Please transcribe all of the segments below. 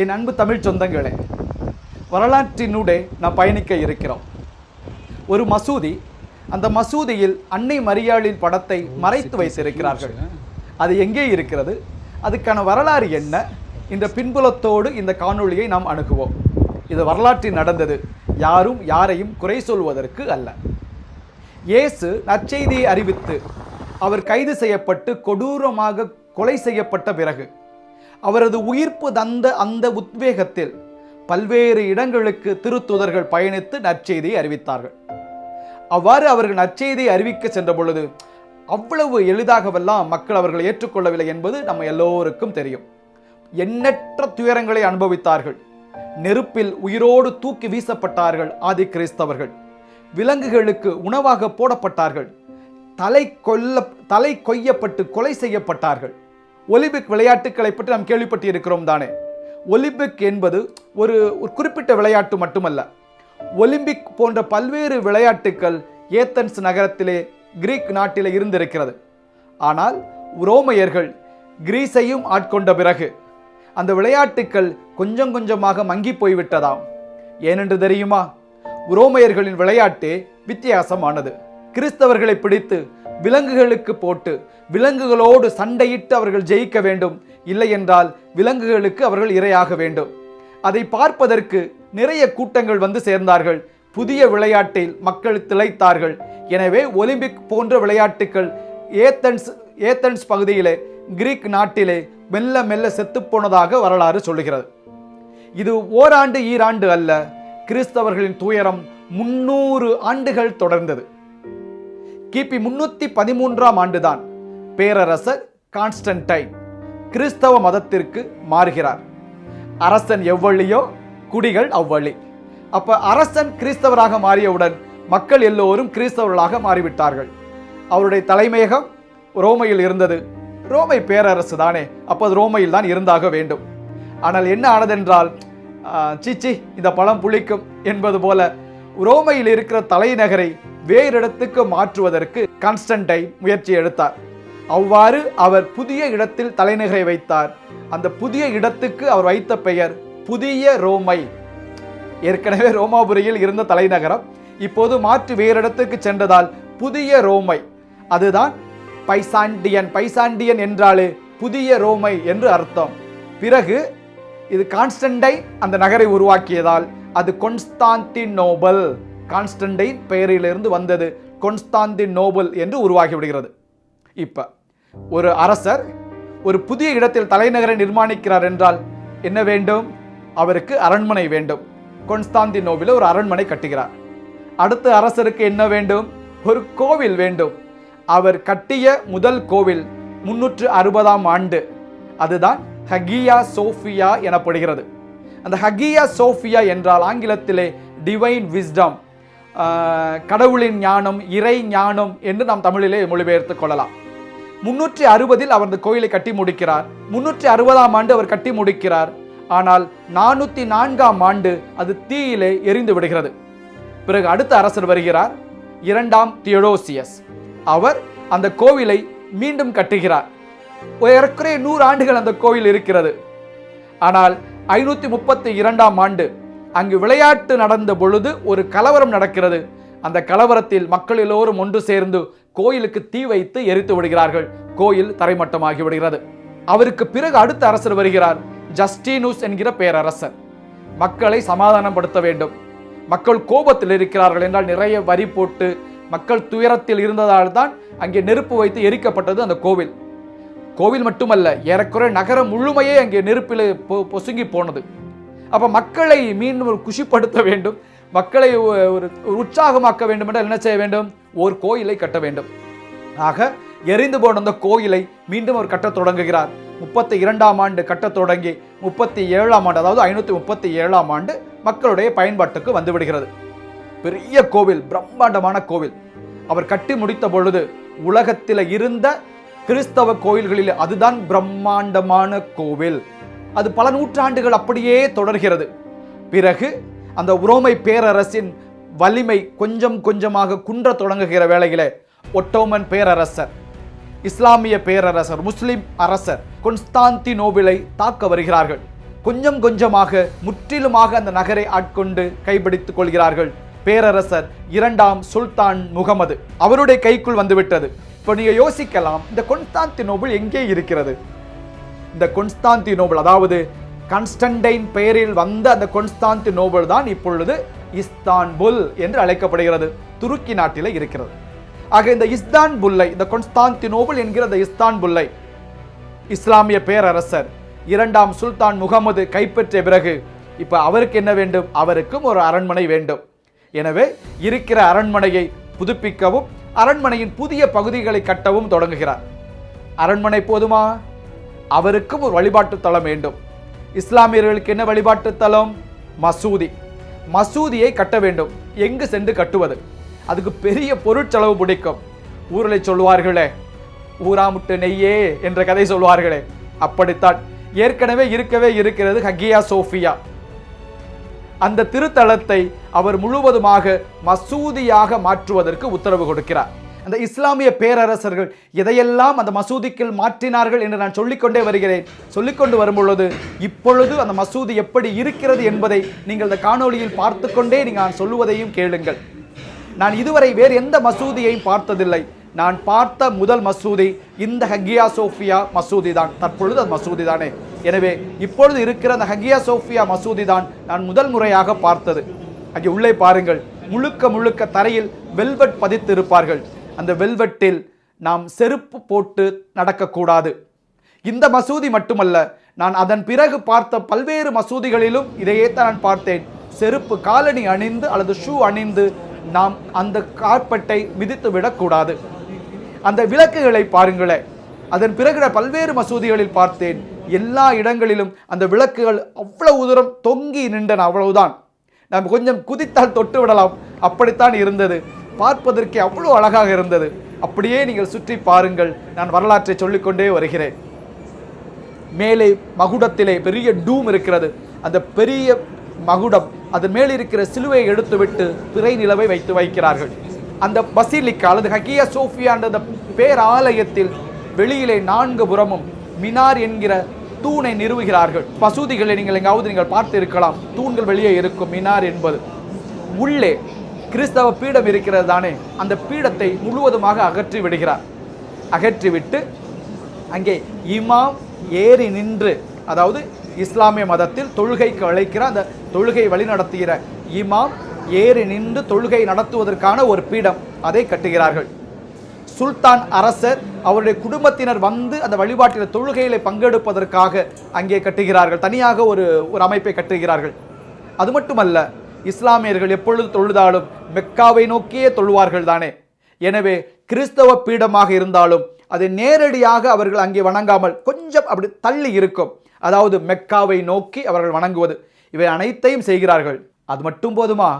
என் அன்பு தமிழ் சொந்தங்களே வரலாற்றினூடே நாம் பயணிக்க இருக்கிறோம். ஒரு மசூதி அந்த மசூதியில் அன்னை மரியாளின் படத்தை மறைத்து வைத்திருக்கிறார்கள். அது எங்கே இருக்கிறது? அதுக்கான வரலாறு என்ன? இந்த பின்புலத்தோடு இந்த காணொளியை நாம் அணுகுவோம். இது வரலாற்றில் நடந்தது. யாரும் யாரையும் குறை சொல்வதற்கு அல்ல. இயேசு நற்செய்தியை அறிவித்து அவர் கைது செய்யப்பட்டு கொடூரமாக கொலை செய்யப்பட்ட பிறகு அவரது உயிர்ப்பு தந்த அந்த உத்வேகத்தில் பல்வேறு இடங்களுக்கு திருத்துதர்கள் பயணித்து நற்செய்தியை அறிவித்தார்கள். அவ்வாறு அவர்கள் நற்செய்தியை அறிவிக்க சென்ற பொழுது அவ்வளவு எளிதாகவெல்லாம் மக்கள் அவர்களை ஏற்றுக்கொள்ளவில்லை என்பது நம்ம எல்லோருக்கும் தெரியும். எண்ணற்ற துயரங்களை அனுபவித்தார்கள். நெருப்பில் உயிரோடு தூக்கி வீசப்பட்டார்கள் ஆதி கிறிஸ்தவர்கள். விலங்குகளுக்கு உணவாக போடப்பட்டார்கள். தலை கொல்ல தலை கொய்யப்பட்டு கொலை செய்யப்பட்டார்கள். ஒலிம்பிக் விளையாட்டுகளை பற்றி நாம் கேள்விப்பட்டிருக்கிறோம் தானே? ஒலிம்பிக் என்பது ஒரு ஒரு குறிப்பிட்ட விளையாட்டு மட்டுமல்ல. ஒலிம்பிக் போன்ற பல்வேறு விளையாட்டுக்கள் ஏத்தன்ஸ் நகரத்திலே கிரீக் நாட்டிலே இருந்திருக்கிறது. ஆனால் ரோமையர்கள் கிரீஸையும் ஆட்கொண்ட பிறகு அந்த விளையாட்டுக்கள் கொஞ்சம் கொஞ்சமாக மங்கி போய்விட்டதாம். ஏனென்று தெரியுமா? ரோமையர்களின் விளையாட்டே வித்தியாசமானது. கிறிஸ்தவர்களை பிடித்து விலங்குகளுக்கு போட்டு விலங்குகளோடு சண்டையிட்டு அவர்கள் ஜெயிக்க வேண்டும். இல்லை என்றால் விலங்குகளுக்கு அவர்கள் இரையாக வேண்டும். அதை பார்ப்பதற்கு நிறைய கூட்டங்கள் வந்து சேர்ந்தார்கள். புதிய விளையாட்டில் மக்கள் திளைத்தார்கள். எனவே ஒலிம்பிக் போன்ற விளையாட்டுகள் ஏத்தன்ஸ் ஏத்தன்ஸ் பகுதியிலே கிரீக் நாட்டிலே மெல்ல மெல்ல செத்துப்போனதாக வரலாறு சொல்லுகிறது. இது ஓராண்டு ஈராண்டு அல்ல. கிறிஸ்தவர்களின் துயரம் முன்னூறு ஆண்டுகள் தொடர்ந்தது. கிபி முன்னூத்தி பதிமூன்றாம் ஆண்டுதான் பேரரசர் கான்ஸ்டன்டைன் கிறிஸ்தவ மதத்திற்கு மாறுகிறார். அரசன் எவ்வழியோ குடிகள் அவ்வழி. அப்ப அரசன் கிறிஸ்தவராக மாறியவுடன் மக்கள் எல்லோரும் கிறிஸ்தவர்களாக மாறிவிட்டார்கள். அவருடைய தலைமையகம் ரோமையில் இருந்தது. ரோமை பேரரசு தானே அப்போ அது ரோமையில் தான் இருந்தாக வேண்டும். ஆனால் என்ன ஆனதென்றால் சீச்சி இந்த பழம் புளிக்கும் என்பது போல ரோமையில் இருக்கிற தலைநகரை வேறு இடத்துக்கு மாற்றுவதற்கு கான்ஸ்டன்டை முயற்சி எடுத்தார். அவ்வாறு அவர் புதிய இடத்தில் தலைநகரை வைத்தார். அந்த புதிய இடத்துக்கு அவர் வைத்த பெயர் புதிய ரோமை. ஏற்கனவே ரோமாபுரியில் இருந்த தலைநகரம் இப்போது மாற்று வேறு இடத்துக்கு சென்றதால் புதிய ரோமை. அதுதான் பைசாண்டியன். பைசாண்டியன் என்றாலே புதிய ரோமை என்று அர்த்தம். பிறகு இது கான்ஸ்டன்டை அந்த நகரை உருவாக்கியதால் அது கொன்ஸ்டாந்தினோபல் கான்ஸ்டன்டைன் பெயரிலிருந்து வந்தது கொன்ஸ்டாந்தினோபல் என்று உருவாகி விடுகிறது ஒரு அரசர் ஒரு புதிய இடத்தில் தலைநகரை நிர்மாணிக்கிறார் என்றால் என்ன வேண்டும்? அவருக்கு அரண்மனை வேண்டும். கொன்ஸ்தாந்தி கொன்ஸ்டாந்தினோபில் ஒரு அரண்மனை கட்டுகிறார். அடுத்த அரசருக்கு என்ன வேண்டும்? ஒரு கோவில் வேண்டும். அவர் கட்டிய முதல் கோவில் முன்னூற்று அறுபதாம் ஆண்டு. அதுதான் ஹகியா சோஃபியா எனப்படுகிறது. அந்த ஹகியா சோஃபியா என்றால் ஆங்கிலத்திலே டிவைன் விஸ்டம் கடவுளின் ஞானம் இறை ஞானம் என்று நாம் தமிழிலே மொழிபெயர்த்துக் கொள்ளலாம். முன்னூற்றி அறுபதில் அவர் இந்த கோயிலை கட்டி முடிக்கிறார். முன்னூற்றி அறுபதாம் ஆண்டு அவர் கட்டி முடிக்கிறார். ஆனால் நானூற்றி நான்காம் ஆண்டு அது தீயிலே எரிந்து விடுகிறது. பிறகு அடுத்த அரசர் வருகிறார் இரண்டாம் தியோடோசியஸ். அவர் அந்த கோவிலை மீண்டும் கட்டுகிறார். ஏறக்குறைய நூறு ஆண்டுகள் அந்த கோவில் இருக்கிறது. ஆனால் ஐநூற்றி முப்பத்தி இரண்டாம் ஆண்டு அங்கு விளையாட்டு நடந்த பொழுது ஒரு கலவரம் நடக்கிறது. அந்த கலவரத்தில் மக்கள் எல்லோரும் ஒன்று சேர்ந்து கோயிலுக்கு தீ வைத்து எரித்து விடுகிறார்கள். கோயில் தரைமட்டமாகி விடுகிறது. அவருக்கு பிறகு அடுத்த அரசர் வருகிறார். ஜஸ்டினூஸ் என்கிற பேரரசர். மக்களை சமாதானப்படுத்த வேண்டும். மக்கள் கோபத்தில் இருக்கிறார்கள் என்றால் நிறைய வரி போட்டு மக்கள் துயரத்தில் இருந்ததால் தான் அங்கே நெருப்பு வைத்து எரிக்கப்பட்டது அந்த கோவில். கோவில் மட்டுமல்ல ஏறக்குறைய நகரம் முழுமையே அங்கே நெருப்பில் பொ- பொசுங்கி போனது. அப்போ மக்களை மீண்டும் ஒரு குஷிப்படுத்த வேண்டும் மக்களை ஒரு ஒரு உற்சாகமாக்க வேண்டும் என்றால் என்ன செய்ய வேண்டும்? ஒரு கோயிலை கட்ட வேண்டும். ஆக எரிந்து போன அந்த கோயிலை மீண்டும் அவர் கட்டத் தொடங்குகிறார். முப்பத்தி இரண்டாம் ஆண்டு கட்டத் தொடங்கி முப்பத்தி ஏழாம் ஆண்டு அதாவது ஐநூற்றி முப்பத்தி ஏழாம் ஆண்டு மக்களுடைய பயன்பாட்டுக்கு வந்துவிடுகிறது பெரிய கோவில் பிரம்மாண்டமான கோவில். அவர் கட்டி முடித்த பொழுது உலகத்தில் இருந்த கிறிஸ்தவ கோயில்களில் அதுதான் பிரம்மாண்டமான கோவில். அது பல நூற்றாண்டுகள் அப்படியே தொடர்கிறது. பிறகு அந்த உரோமை பேரரசின் வலிமை கொஞ்சம் கொஞ்சமாக குன்ற தொடங்குகிற வேளையில் ஒட்டோமன் பேரரசர் இஸ்லாமிய பேரரசர் முஸ்லிம் அரசர் கொன்ஸ்டாந்தினோபிளை தாக்க வருகிறார்கள். கொஞ்சம் கொஞ்சமாக முற்றிலுமாக அந்த நகரை ஆட்கொண்டு கைப்பிடித்துக் கொள்கிறார்கள் பேரரசர் இரண்டாம் சுல்தான் முகமது. அவருடைய கைக்குள் வந்துவிட்டது. இப்போ நீங்கள் யோசிக்கலாம் இந்த கொன்ஸ்டாந்தினோபிள் எங்கே இருக்கிறது? இந்த கொன்ஸ்டாந்தினோபிள் அதாவது கன்ஸ்டன்டைன் பெயரில் வந்த அந்த கொன்ஸ்டாந்தினோபிள் தான் இப்பொழுது இஸ்தான்புல் என்று அழைக்கப்படுகிறது துருக்கி நாட்டில் இருக்கிறது. ஆக இந்த இஸ்தான்புல்லை இந்த கொன்ஸ்டாந்தினோபிள் என்கிற இந்த இஸ்தான்புல்லை இஸ்லாமிய பேரரசர் இரண்டாம் சுல்தான் முகமது கைப்பற்றிய பிறகு இப்போ அவருக்கு என்ன வேண்டும்? அவருக்கும் ஒரு அரண்மனை வேண்டும். எனவே இருக்கிற அரண்மனையை புதுப்பிக்கவும் அரண்மனையின் புதிய பகுதிகளை கட்டவும் தொடங்குகிறார். அரண்மனை போதுமா? அவருக்கும் ஒரு வழிபாட்டு தளம் வேண்டும். இஸ்லாமியர்களுக்கு என்ன வழிபாட்டு தலம்? மசூதி. மசூதியை கட்ட வேண்டும். எங்கு சென்று கட்டுவது? அதுக்கு பெரிய பொருட்செலவு பிடிக்கும். ஊரில் சொல்லுவார்களே ஊராமுட்டு நெய்யே என்ற கதை சொல்வார்களே அப்படித்தான். ஏற்கனவே இருக்கவே இருக்கிறது ஹக்கியா சோஃபியா. அந்த திருத்தலத்தை அவர் முழுவதுமாக மசூதியாக மாற்றுவதற்கு உத்தரவு கொடுக்கிறார். அந்த இஸ்லாமிய பேரரசர்கள் எதையெல்லாம் அந்த மசூதிக்குள் மாற்றினார்கள் என்று நான் சொல்லிக்கொண்டே வருகிறேன். சொல்லிக்கொண்டு வரும்பொழுது இப்பொழுது அந்த மசூதி எப்படி இருக்கிறது என்பதை நீங்கள் இந்த காணொளியில் பார்த்து கொண்டே நீங்கள் நான் சொல்லுவதையும் கேளுங்கள். நான் இதுவரை வேறு எந்த மசூதியையும் பார்த்ததில்லை. நான் பார்த்த முதல் மசூதி இந்த ஹக்கியா சோஃபியா மசூதி தான் தற்பொழுது அது மசூதி தானே எனவே இப்பொழுது இருக்கிற அந்த ஹக்கியா சோஃபியா மசூதி தான் நான் முதல் முறையாக பார்த்தது. அங்கே உள்ளே பாருங்கள். முழுக்க முழுக்க தரையில் வெல்வெட் பதித்து இருப்பார்கள் அந்த வெல்வெட்டில் நாம் செருப்பு போட்டு நடக்கக்கூடாது. இந்த மசூதி மட்டுமல்ல நான் அதன் பிறகு பார்த்த பல்வேறு மசூதிகளிலும் இதையே தான் நான் பார்த்தேன். செருப்பு காலணி அணிந்து அல்லது ஷூ அணிந்து நாம் அந்த கார்பெட்டை மிதித்து விடக்கூடாது அந்த விளக்குகளை பாருங்களேன். அதன் பிறகு பல்வேறு மசூதிகளில் பார்த்தேன். எல்லா இடங்களிலும் அந்த விளக்குகள் அவ்வளவு தூரம் தொங்கி நின்றன அவ்வளவுதான். நாம் கொஞ்சம் குதித்தால் தொட்டு விடலாம். அப்படித்தான் இருந்தது. பார்ப்பதற்கே அவ்வளோ அழகாக இருந்தது. அப்படியே நீங்கள் சுற்றி பாருங்கள். நான் வரலாற்றை சொல்லிக்கொண்டே வருகிறேன். மேலே மகுடத்திலே பெரிய டூம் இருக்கிறது. அந்த பெரிய மகுடம் அதன் மேலிருக்கிற சிலுவையை எடுத்துவிட்டு பிறை நிலவை வைத்து வைக்கிறார்கள். அந்த பசிலிக்கா அல்லது ஹக்கியா சோஃபியான்ற பேராலயத்தில் வெளியிலே நான்கு புறமும் மினார் என்கிற தூணை நிறுவுகிறார்கள். மசூதிகளை நீங்கள் எங்காவது நீங்கள் பார்த்து இருக்கலாம் தூண்கள் வெளியே இருக்கும் மினார் என்பது. உள்ளே கிறிஸ்தவ பீடம் இருக்கிறது தானே. அந்த பீடத்தை முழுவதுமாக அகற்றி விடுகிறார். அகற்றிவிட்டு அங்கே இமாம் ஏறி நின்று அதாவது இஸ்லாமிய மதத்தில் தொழுகைக்கு அழைக்கிற அந்த தொழுகை வழிநடத்துகிற இமாம் ஏறி நின்று தொழுகை நடத்துவதற்கான ஒரு பீடம். அதை கட்டுகிறார்கள். சுல்தான் அரசர் அவருடைய குடும்பத்தினர் வந்து அந்த வழிபாட்டில் தொழுகையில பங்கெடுப்பதற்காக அங்கே கட்டுகிறார்கள். தனியாக ஒரு ஒரு அமைப்பை கட்டுகிறார்கள். அது மட்டுமல்ல இஸ்லாமியர்கள் எப்பொழுது தொழுதாலும் மெக்காவை நோக்கியே தொழுவார்கள் தானே. எனவே கிறிஸ்தவ பீடமாக இருந்தாலும் அதை நேரடியாக அவர்கள் அங்கே வணங்காமல் கொஞ்சம் அப்படி தள்ளி இருக்கும். அதாவது மெக்காவை நோக்கி அவர்கள் வணங்குவது. இவை அனைத்தையும் செய்கிறார்கள். அது மட்டும் போதுமா?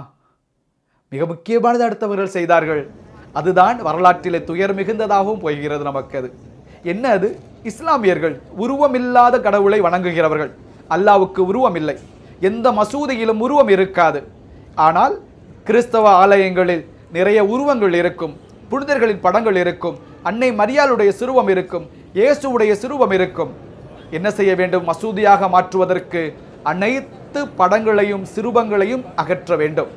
மிக முக்கியமானது அடுத்தவர்கள் செய்தார்கள். அதுதான் வரலாற்றிலே துயர் மிகுந்ததாகவும் போகிறது நமக்கு அது என்ன அது? இஸ்லாமியர்கள் உருவமில்லாத கடவுளை வணங்குகிறவர்கள். அல்லாவுக்கு உருவம் இல்லை எந்த மசூதியிலும் உருவம் இருக்காது. ஆனால் கிறிஸ்தவ ஆலயங்களில் நிறைய உருவங்கள் இருக்கும். புனிதர்களின் படங்கள் இருக்கும். அன்னை மரியாளுடைய சிறுவம் இருக்கும். இயேசுவுடைய சிறுவம் இருக்கும். என்ன செய்ய வேண்டும்? மசூதியாக மாற்றுவதற்கு அனைத்து படங்களையும் சிறுபங்களையும் அகற்ற வேண்டும்.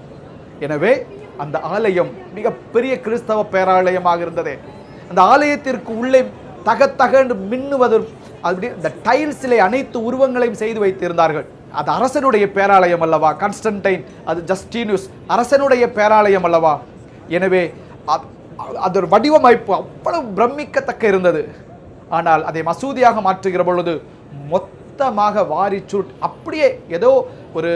எனவே அந்த ஆலயம் மிகப்பெரிய கிறிஸ்தவ பேராலயமாக இருந்ததே. அந்த ஆலயத்திற்கு உள்ளே தகத்தகண்டு மின்னுவது அப்படி இந்த டைல்ஸிலே அனைத்து உருவங்களையும் செய்து வைத்திருந்தார்கள். அது அரசனுடைய பேராலயம் அல்லவா? கான்ஸ்டன்டைன் அது ஜஸ்டினியூஸ் அரசனுடைய பேராலயம் அல்லவா? எனவே அது ஒரு வடிவமைப்பு அவ்வளவு பிரமிக்கத்தக்க இருந்தது. ஆனால் அதை மசூதியாக மாற்றுகிற பொழுது மொத்தமாக வாரி சுருட். அப்படியே ஏதோ ஒரு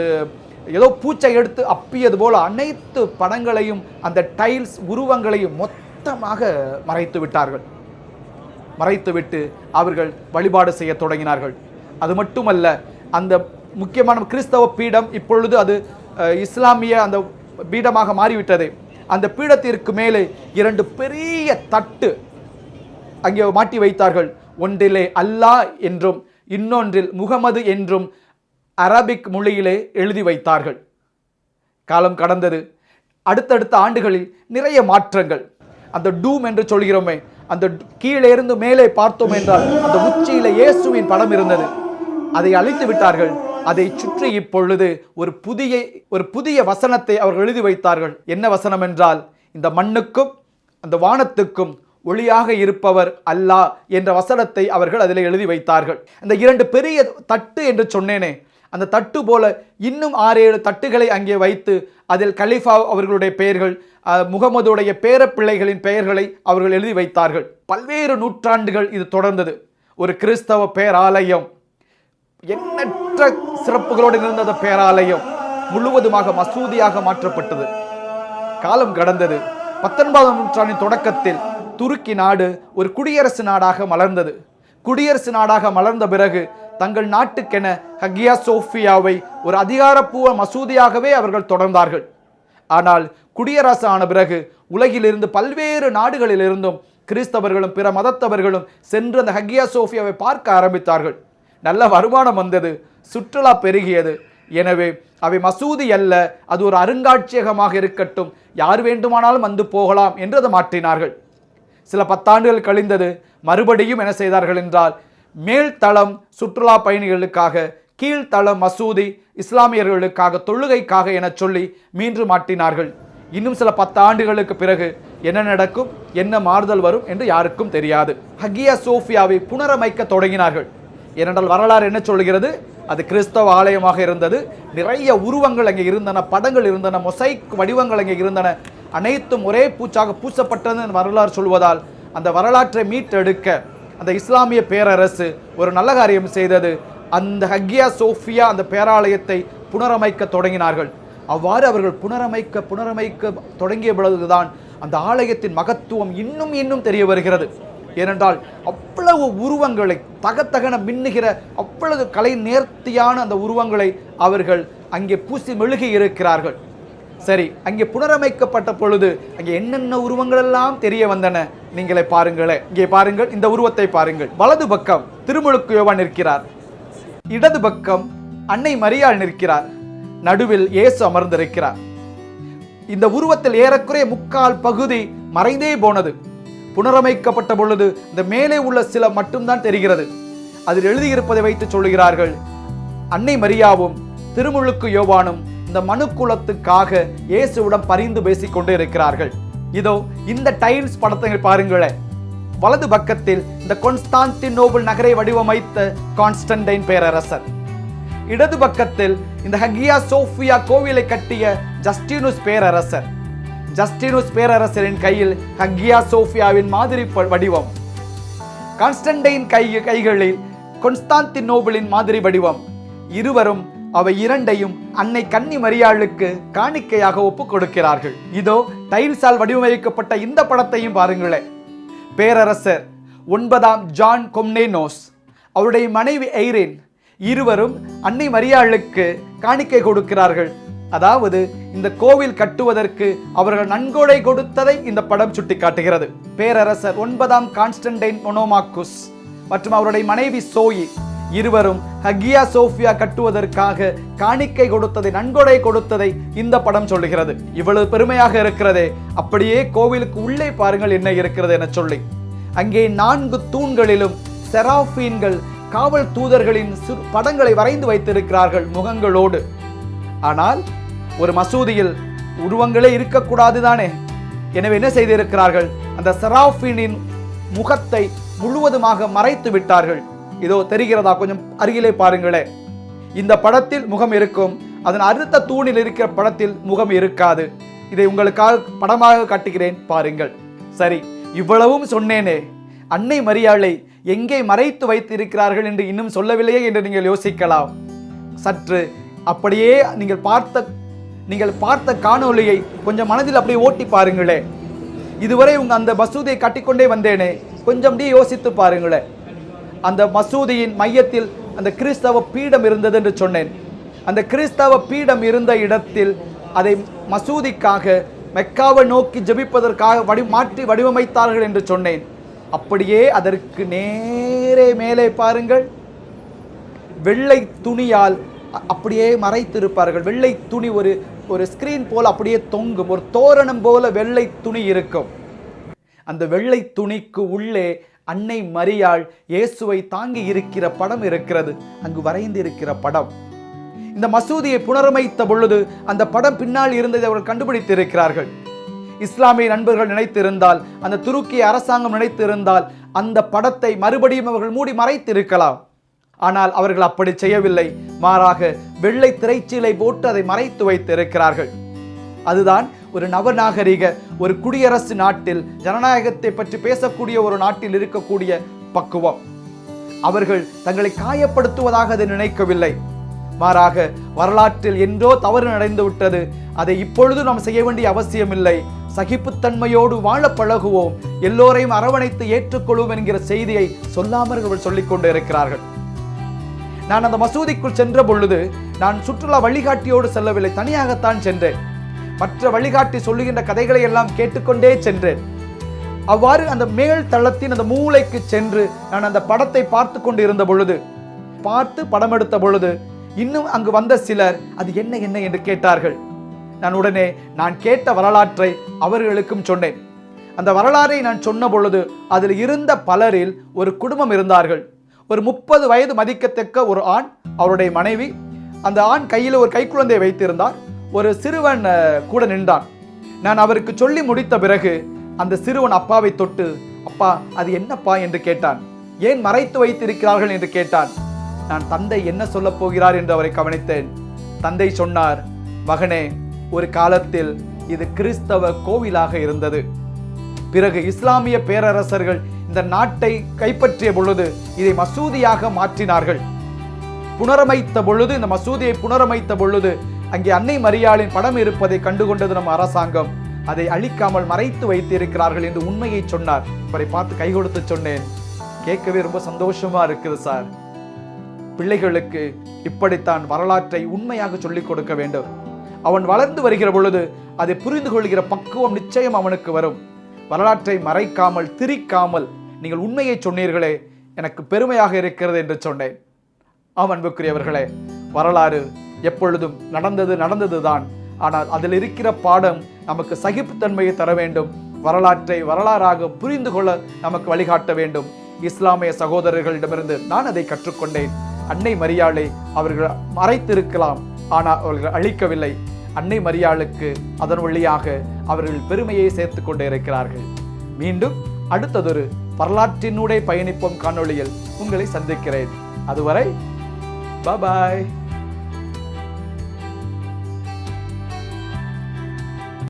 ஏதோ பூச்சை எடுத்து அப்பியது போல அனைத்து படங்களையும் அந்த டைல்ஸ் உருவங்களையும் மொத்தமாக மறைத்து விட்டார்கள். மறைத்துவிட்டு அவர்கள் வழிபாடு செய்ய தொடங்கினார்கள். அது மட்டுமல்ல அந்த முக்கியமான கிறிஸ்தவ பீடம் இப்பொழுது அது இஸ்லாமிய அந்த பீடமாக மாறிவிட்டது. அந்த பீடத்திற்கு மேலே இரண்டு பெரிய தட்டு அங்கே மாட்டி வைத்தார்கள். ஒன்றிலே அல்லாஹ் என்றும் இன்னொன்றில் முகமது என்றும் அரபிக் மொழியிலே எழுதி வைத்தார்கள். காலம் கடந்தது. அடுத்தடுத்த ஆண்டுகளில் நிறைய மாற்றங்கள். அந்த டூம் என்று சொல்கிறோமே அந்த கீழே இருந்து மேலே பார்த்தோம் என்றால் அந்த உச்சியில இயேசுவின் படம் இருந்தது. அதை அழித்து விட்டார்கள். அதை சுற்றி இப்பொழுது ஒரு புதிய ஒரு புதிய வசனத்தை அவர்கள் எழுதி வைத்தார்கள். என்ன வசனம் என்றால் இந்த மண்ணுக்கும் அந்த வானத்துக்கும் ஒளியாக இருப்பவர் அல்லாஹ் என்ற வசனத்தை அவர்கள் அதில் எழுதி வைத்தார்கள். அந்த இரண்டு பெரிய தட்டு என்று சொன்னேனே அந்த தட்டு போல இன்னும் ஆறு ஏழு தட்டுகளை அங்கே வைத்து அதில் கலீஃபா அவர்களுடைய பெயர்கள் முகமதுடைய பேரப்பிள்ளைகளின் பெயர்களை அவர்கள் எழுதி வைத்தார்கள். பல்வேறு நூற்றாண்டுகள் இது தொடர்ந்தது. ஒரு கிறிஸ்தவ பேராலயம் எண்ணற்ற சிறப்புகளோடு இருந்த பேராலயம் முழுவதுமாக மசூதியாக மாற்றப்பட்டது. காலம் கடந்தது. பத்தொன்பதாம் நூற்றாண்டின் தொடக்கத்தில் துருக்கி நாடு ஒரு குடியரசு நாடாக மலர்ந்தது. குடியரசு நாடாக மலர்ந்த பிறகு தங்கள் நாட்டுக்கென ஹக்கியா சோஃபியாவை ஒரு அதிகாரப்பூர்வ மசூதியாகவே அவர்கள் தொடர்ந்தார்கள். ஆனால் குடியரசு ஆன பிறகு உலகிலிருந்து பல்வேறு நாடுகளிலிருந்தும் கிறிஸ்தவர்களும் பிற மதத்தவர்களும் சென்று அந்த ஹக்கியா சோஃபியாவை பார்க்க ஆரம்பித்தார்கள். நல்ல வருமானம் வந்தது சுற்றுலா பெருகியது. எனவே அவை மசூதி அல்ல அது ஒரு அருங்காட்சியகமாக இருக்கட்டும் யார் வேண்டுமானாலும் வந்து போகலாம் என்று அதை மாற்றினார்கள். சில பத்தாண்டுகள் கழிந்தது மறுபடியும் என்ன செய்தார்கள் என்றால் மேல்தளம் சுற்றுலா பயணிகளுக்காக கீழ்த்தளம் மசூதி இஸ்லாமியர்களுக்காக தொழுகைக்காக என சொல்லி மீண்டும் மாட்டினார்கள். இன்னும் சில பத்து ஆண்டுகளுக்கு பிறகு என்ன நடக்கும் என்ன மாறுதல் வரும் என்று யாருக்கும் தெரியாது. ஹகியா சோஃபியாவை புனரமைக்க தொடங்கினார்கள். ஏனென்றால் வரலாறு என்ன சொல்கிறது அது கிறிஸ்தவ ஆலயமாக இருந்தது. நிறைய உருவங்கள் அங்கே இருந்தன படங்கள் இருந்தன மொசைக் வடிவங்கள் அங்கே இருந்தன. அனைத்தும் ஒரே பூச்சாக பூசப்பட்டது வரலாறு சொல்வதால் அந்த வரலாற்றை மீட்டெடுக்க அந்த இஸ்லாமிய பேரரசு ஒரு நல்ல காரியம் செய்தது. அந்த ஹக்கியா சோஃபியா அந்த பேராலயத்தை புனரமைக்க தொடங்கினார்கள். அவ்வாறு அவர்கள் புனரமைக்க புனரமைக்க தொடங்கிய பொழுதுதான் அந்த ஆலயத்தின் மகத்துவம் இன்னும் இன்னும் தெரிய வருகிறது. ஏனென்றால் அவ்வளவு உருவங்களை தகத்தகன மின்னுகிற அவ்வளவு கலை நேர்த்தியான அந்த உருவங்களை அவர்கள் அங்கே பூசி மெழுகி இருக்கிறார்கள். சரி அங்கே புனரமைக்கப்பட்ட பொழுது அங்கே என்னென்ன உருவங்கள் எல்லாம் தெரிய வந்தன நீங்களே பாருங்களே. இங்கே பாருங்கள் இந்த உருவத்தை பாருங்கள். வலது பக்கம் திருமுழுக்கு யோவான் நிற்கிறார். இடது பக்கம் அன்னை மரியாள் நிற்கிறார். நடுவில் இயேசு அமர்ந்திருக்கிறார். இந்த உருவத்தில் ஏறக்குறைய முக்கால் பகுதி மறைந்தே போனது. புனரமைக்கப்பட்ட பொழுது இந்த மேலே உள்ள சில மட்டும்தான் தெரிகிறது. அதில் எழுதியிருப்பதை வைத்து சொல்லுகிறார்கள். அன்னை மரியாவும் திருமுழுக்கு யோவானும் இந்த மனுக்குலத்துக்காக இயேசுவிடம் பரிந்து பேசிக் கொண்டு இருக்கிறார்கள். இதோ இந்த டைல்ஸ் படத்தை பாருங்களேன். வலது பக்கத்தில் இந்த கொன்ஸ்டாந்தினோபிள் நகரை வடிவமைத்த கான்ஸ்டன்டைன் பேரரசர். இடது பக்கத்தில் இந்த ஹகியா சோஃபியா கோவிலை கட்டிய ஜஸ்டினுஸ் பேரரசர். ஜஸ்டினுஸ் பேரரசரின் கையில் ஹக்கியா சோஃபியாவின் மாதிரி ப- வடிவம். கான்ஸ்டன்டைன் கை கைகளில் கொன்ஸ்டாந்தினோபிளின் மாதிரி வடிவம். இருவரும் அவை இரண்டையும் அன்னை கன்னி மரியாளுக்கு காணிக்கையாக ஒப்புக் கொடுக்கிறார்கள். இதோ டைல்ஸால் வடிவமைக்கப்பட்ட இந்த படத்தையும் பாருங்களேன். பேரரசர் ஒன்பதாம் ஜான் கொம்னேனோஸ். அவருடைய மனைவி எய்ரேன் இருவரும் அன்னை மரியாளுக்கு காணிக்கை கொடுக்கிறார்கள். அதாவது இந்த கோவில் கட்டுவதற்கு அவர்கள் நன்கொடை கொடுத்ததை இந்த படம் சுட்டிக்காட்டுகிறது. பேரரசர் ஒன்பதாம் கான்ஸ்டன்டைன் மொனோமாக்குஸ் மற்றும் அவருடைய மனைவி சோயி. இருவரும் ஹக்கியா சோஃபியா கட்டுவதற்காக காணிக்கை கொடுத்ததை நன்கொடை கொடுத்ததை இந்த படம் சொல்லுகிறது. இவ்வளவு பெருமையாக இருக்கிறதே. அப்படியே கோவிலுக்கு உள்ளே பாருங்கள் என்ன இருக்கிறது என சொல்லி. அங்கே நான்கு தூண்களிலும் செராஃபீன்கள் காவல் தூதர்களின் படங்களை வரைந்து வைத்திருக்கிறார்கள் முகங்களோடு. ஆனால் ஒரு மசூதியில் உருவங்களே இருக்கக்கூடாது தானே? எனவே என்ன செய்திருக்கிறார்கள்? அந்த செராஃபினின் முகத்தை முழுவதுமாக மறைத்து விட்டார்கள். இதோ தெரிகிறதா? கொஞ்சம் அருகிலே பாருங்களே. இந்த படத்தில் முகம் இருக்கும். அதன் அடுத்த தூணில் இருக்கிற படத்தில் முகம் இருக்காது. இதை உங்களுக்காக படமாக காட்டுகிறேன். பாருங்கள். சரி இவ்வளவும் சொன்னேனே. அன்னை மரியாளை எங்கே மறைத்து வைத்திருக்கிறார்கள் என்று இன்னும் சொல்லவில்லையே என்று நீங்கள் யோசிக்கலாம். சற்று அப்படியே நீங்கள் பார்த்த நீங்கள் பார்த்த காணொலியை கொஞ்சம் மனதில் அப்படியே ஓட்டி பாருங்களேன் இதுவரை உங்கள் அந்த மசூதியை கட்டிக்கொண்டே வந்தேனே. கொஞ்சம் அப்படியே யோசித்து பாருங்களேன் அந்த மசூதியின் மையத்தில் அந்த கிறிஸ்தவ பீடம் இருந்தது என்று சொன்னேன். அந்த கிறிஸ்தவ பீடம் இருந்த இடத்தில் அதை மசூதிக்காக மெக்காவை நோக்கி ஜெபிப்பதற்காக வடி மாற்றி வடிவமைத்தார்கள் என்று சொன்னேன். அப்படியே அதற்கு நேரே மேலே பாருங்கள். வெள்ளை துணியால் அ- அப்படியே மறைத்திருப்பார்கள். வெள்ளை துணி ஒரு ஒரு ஸ்கிரீன் போல் அப்படியே தொங்கும். ஒரு தோரணம் போல வெள்ளை துணி இருக்கும். அந்த வெள்ளை துணிக்கு உள்ளே அன்னை மரியாள் இயேசுவை தாங்கி இருக்கிற படம் இருக்கிறது. அங்கு வரைந்து இருக்கிற படம். இந்த மசூதியை புனரமைத்த பொழுது அந்த படம் பின்னால் இருந்ததை அவர்கள் கண்டுபிடித்து இருக்கிறார்கள் இஸ்லாமிய நண்பர்கள் நினைத்திருந்தால் அந்த துருக்கிய அரசாங்கம் நினைத்திருந்தால் அந்த படத்தை மறுபடியும் அவர்கள் மூடி மறைத்திருக்கலாம். ஆனால் அவர்கள் அப்படி செய்யவில்லை. மாறாக வெள்ளை திரைச்சீலை போட்டு அதை மறைத்து வைத்திருக்கிறார்கள். அதுதான் ஒரு நவநாகரிக ஒரு குடியரசு நாட்டில் ஜனநாயகத்தை பற்றி பேசக்கூடிய ஒரு நாட்டில் இருக்கக்கூடிய பக்குவம். அவர்கள் தங்களை காயப்படுத்துவதாக அதை நினைக்கவில்லை. மாறாக வரலாற்றில் என்றோ தவறு நடந்து விட்டது. அதை இப்பொழுது நாம் செய்ய வேண்டிய அவசியமில்லை. சகிப்புத்தன்மையோடு வாழ பழகுவோம். எல்லோரையும் அரவணைத்து ஏற்றுக்கொள்வோம் என்கிற செய்தியை சொல்லாமல் அவர்கள் சொல்லிக் கொண்டு இருக்கிறார்கள். நான் அந்த மசூதிக்குள் சென்ற பொழுது நான் சுற்றுலா வழிகாட்டியோடு செல்லவில்லை. தனியாகத்தான் சென்றேன். மற்ற வழிகாட்டி சொல்லுகின்ற கதைகளை எல்லாம் கேட்டுக்கொண்டே சென்றேன். அவ்வாறு அந்த மேல் தளத்தின் அந்த மூளைக்கு சென்று நான் அந்த படத்தை பார்த்து கொண்டு இருந்த பொழுது பார்த்து படம் எடுத்த பொழுது இன்னும் அங்கு வந்த சிலர் அது என்ன என்ன? என்று கேட்டார்கள். நான் உடனே நான் கேட்ட வரலாற்றை அவர்களுக்கும் சொன்னேன். அந்த வரலாறை நான் சொன்ன பொழுது அதில் இருந்த பலரில் ஒரு குடும்பம் இருந்தார்கள். ஒரு முப்பது வயது மதிக்கத்தக்க ஒரு ஆண் அவருடைய மனைவி அந்த ஆண் கையில் ஒரு கைக்குழந்தையை வைத்திருந்தார். ஒரு சிறுவன் கூட நின்றான். நான் அவருக்கு சொல்லி முடித்த பிறகு அந்த சிறுவன் அப்பாவை தொட்டு அப்பா அது என்னப்பா? என்று கேட்டான். ஏன் மறைத்து வைத்திருக்கிறார்கள்? என்று கேட்டான். நான் தந்தை என்ன சொல்லப் போகிறார்? என்று அவரை கவனித்தேன். தந்தை சொன்னார் மகனே ஒரு காலத்தில் இது கிறிஸ்தவ கோவிலாக இருந்தது. பிறகு இஸ்லாமிய பேரரசர்கள் இந்த நாட்டை கைப்பற்றிய பொழுது இதை மசூதியாக மாற்றினார்கள். புனரமைத்த பொழுது இந்த மசூதியை புனரமைத்த பொழுது அங்கே அன்னை மரியாளின் படம் இருப்பதை கண்டுகொண்டது நம் அரசாங்கம். அதை அழிக்காமல் மறைத்து வைத்திருக்கிறார்கள் என்று உண்மையை சொன்னார். அவரை பார்த்து கை கொடுத்து சொன்னேன். கேட்கவே ரொம்ப சந்தோஷமா இருக்குது சார். பிள்ளைகளுக்கு இப்படித்தான் வரலாற்றை உண்மையாக சொல்லிக் கொடுக்க வேண்டும். அவன் வளர்ந்து வருகிற பொழுது அதை புரிந்து கொள்கிற பக்குவம் நிச்சயம் அவனுக்கு வரும். வரலாற்றை மறைக்காமல் திரிக்காமல் நீங்கள் உண்மையை சொன்னீர்களே எனக்கு பெருமையாக இருக்கிறது என்று சொன்னேன். ஆம் அன்புக்குரியவர்களே வரலாறு எப்பொழுதும் நடந்தது நடந்தது தான் ஆனால் அதில் இருக்கிற பாடம் நமக்கு சகிப்புத்தன்மையை தர வேண்டும். வரலாற்றை வரலாறாக புரிந்து கொள்ள நமக்கு வழிகாட்ட வேண்டும். இஸ்லாமிய சகோதரர்களிடமிருந்து நான் அதை கற்றுக்கொண்டேன். அன்னை மரியாளை அவர்கள் மறைத்திருக்கலாம் ஆனால் அவர்கள் அழிக்கவில்லை. அன்னை மரியாளுக்கு அதன் வழியாக அவர்கள் பெருமையை சேர்த்து கொண்டே இருக்கிறார்கள். மீண்டும் அடுத்ததொரு வரலாற்றினூடே பயணிப்போம் காணொளியில் உங்களை சந்திக்கிறேன். அதுவரை பாய்